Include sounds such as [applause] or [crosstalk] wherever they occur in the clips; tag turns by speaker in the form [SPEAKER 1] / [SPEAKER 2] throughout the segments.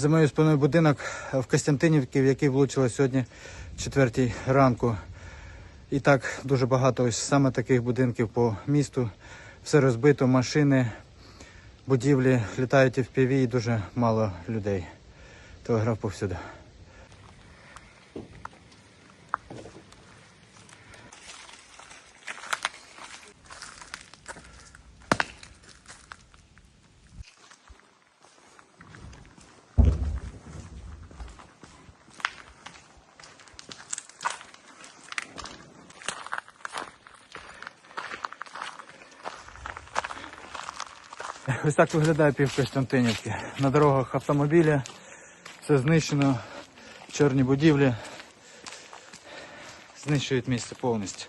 [SPEAKER 1] За моєю спиною будинок в Костянтинівці, в який влучило сьогодні четвертій ранку. І так дуже багато ось саме таких будинків по місту. Все розбито, машини, будівлі, літають і в піві і дуже мало людей. Телеграф повсюди. [laughs] Ось так виглядає пів Костянтинівки. На дорогах автомобілі, все знищено, чорні будівлі. Знищують місце повністю.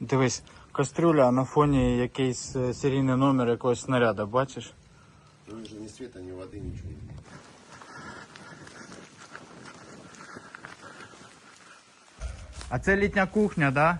[SPEAKER 1] Дивись, кастрюля, а на фоні якийсь е, серійний номер якогось снаряда, бачиш?
[SPEAKER 2] Ну, же ни света, ни воды, ничего.
[SPEAKER 1] А це літня кухня, да?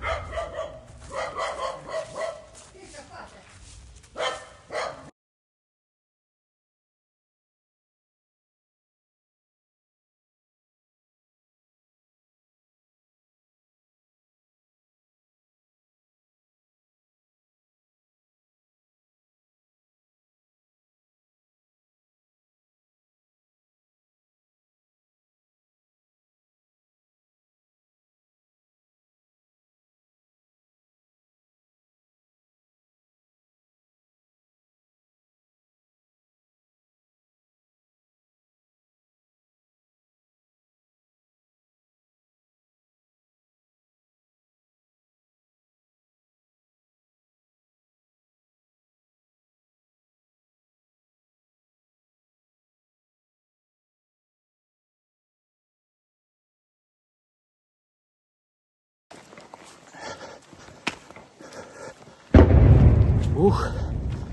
[SPEAKER 1] Ух.